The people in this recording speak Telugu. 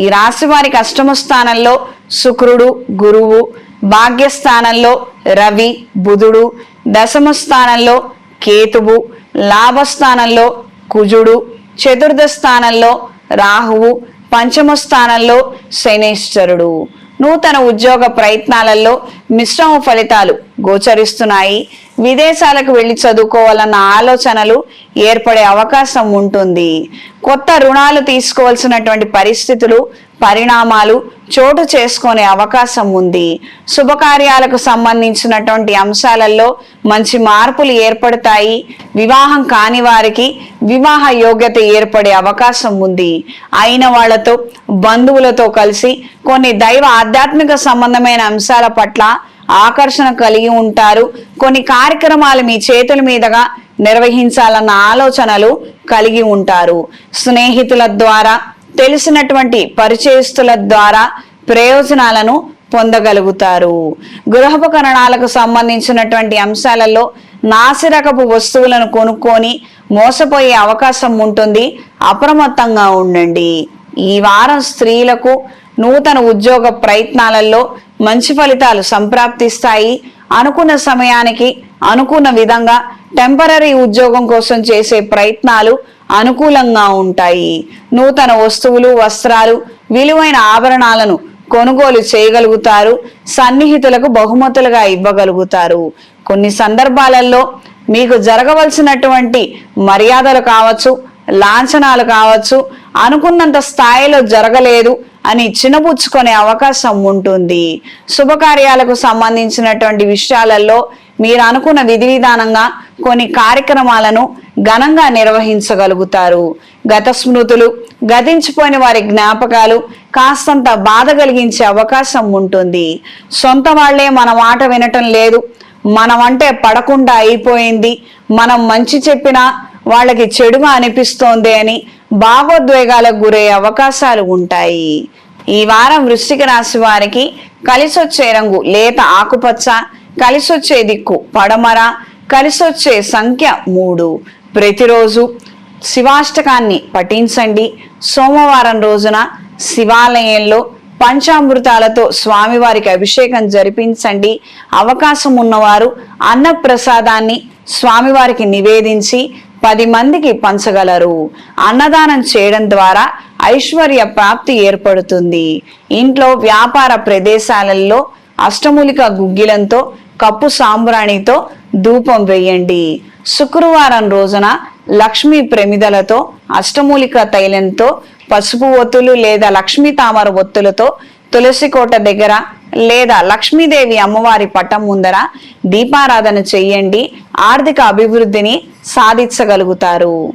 ఈ రాశి వారి అష్టమ స్థానంలో శుక్రుడు గురువు భాగ్యస్థానంలో రవి బుధుడు దశమ స్థానంలో కేతువు లాభస్థానంలో కుజుడు చతుర్థ స్థానంలో రాహువు పంచమ స్థానంలో శనేశ్వరుడు. నూతన ఉద్యోగ ప్రయత్నాలలో మిశ్రమ ఫలితాలు గోచరిస్తున్నాయి. విదేశాలకు వెళ్ళి చదువుకోవాలన్న ఆలోచనలు ఏర్పడే అవకాశం ఉంటుంది. కొత్త రుణాలు తీసుకోవాల్సినటువంటి పరిస్థితులు పరిణామాలు చోటు చేసుకునే అవకాశం ఉంది. శుభకార్యాలకు సంబంధించినటువంటి అంశాలలో మంచి మార్పులు ఏర్పడతాయి. వివాహం కాని వారికి వివాహ యోగ్యత ఏర్పడే అవకాశం ఉంది. అయిన వాళ్ళతో బంధువులతో కలిసి కొన్ని దైవ ఆధ్యాత్మిక సంబంధమైన అంశాల పట్ల ఆకర్షణ కలిగి ఉంటారు. కొన్ని కార్యక్రమాలు మీ చేతుల మీదుగా నిర్వహించాలన్న ఆలోచనలు కలిగి ఉంటారు. స్నేహితుల ద్వారా తెలిసినటువంటి పరిచయస్తుల ద్వారా ప్రయోజనాలను పొందగలుగుతారు. గృహోపకరణాలకు సంబంధించినటువంటి అంశాలలో నాసిరకపు వస్తువులను కొనుక్కొని మోసపోయే అవకాశం ఉంటుంది. అప్రమత్తంగా ఉండండి. ఈ వారం స్త్రీలకు నూతన ఉద్యోగ ప్రయత్నాలలో మంచి ఫలితాలు సంప్రాప్తిస్తాయి. అనుకున్న సమయానికి అనుకున్న విధంగా టెంపరీ ఉద్యోగం కోసం చేసే ప్రయత్నాలు అనుకూలంగా ఉంటాయి. నూతన వస్తువులు వస్త్రాలు విలువైన ఆభరణాలను కొనుగోలు చేయగలుగుతారు. సన్నిహితులకు బహుమతులుగా ఇవ్వగలుగుతారు. కొన్ని సందర్భాలలో మీకు జరగవలసినటువంటి మర్యాదలు కావచ్చు లాంఛనాలు కావచ్చు అనుకున్నంత స్థాయిలో జరగలేదు అని చినబుచ్చుకునే అవకాశం ఉంటుంది. శుభకార్యాలకు సంబంధించినటువంటి విషయాలలో మీరు అనుకున్న విధి విధానంగా కొన్ని కార్యక్రమాలను ఘనంగా నిర్వహించగలుగుతారు. గత స్మృతులు గతించిపోయిన వారి జ్ఞాపకాలు కాస్తంత బాధ కలిగించే అవకాశం ఉంటుంది. సొంత వాళ్ళే మన మాట వినటం లేదు. మనం అంటే పడకుండా అయిపోయింది. మనం మంచి చెప్పినా వాళ్ళకి చెడుగా అనిపిస్తోంది అని భావోద్వేగాలకు గురయ్యే అవకాశాలు ఉంటాయి. ఈ వారం వృశ్చిక రాశి వారికి కలిసొచ్చే రంగు లేత ఆకుపచ్చ కలిసొచ్చే దిక్కు పడమర కలిసొచ్చే సంఖ్య మూడు. ప్రతిరోజు శివాష్టకాన్ని పఠించండి. సోమవారం రోజున శివాలయంలో పంచామృతాలతో స్వామివారికి అభిషేకం జరిపించండి. అవకాశం ఉన్నవారు అన్నప్రసాదాన్ని స్వామివారికి నివేదించి పది మందికి పంచగలరు. అన్నదానం చేయడం ద్వారా ఐశ్వర్య ప్రాప్తి ఏర్పడుతుంది. ఇంట్లో వ్యాపార ప్రదేశాలలో అష్టమూలిక గుగ్గిలంతో కప్పు సాంబ్రాణితో ధూపం వేయండి. శుక్రవారం రోజున లక్ష్మీ ప్రమిదలతో అష్టమూలిక తైలంతో పసుపు ఒత్తులు లేదా లక్ష్మీ తామర ఒత్తులతో తులసి కోట దగ్గర లేదా లక్ష్మీదేవి అమ్మవారి పటం ముందర దీపారాధన చెయ్యండి ఆర్థిక అభివృద్ధిని సాధించగలుగుతారు.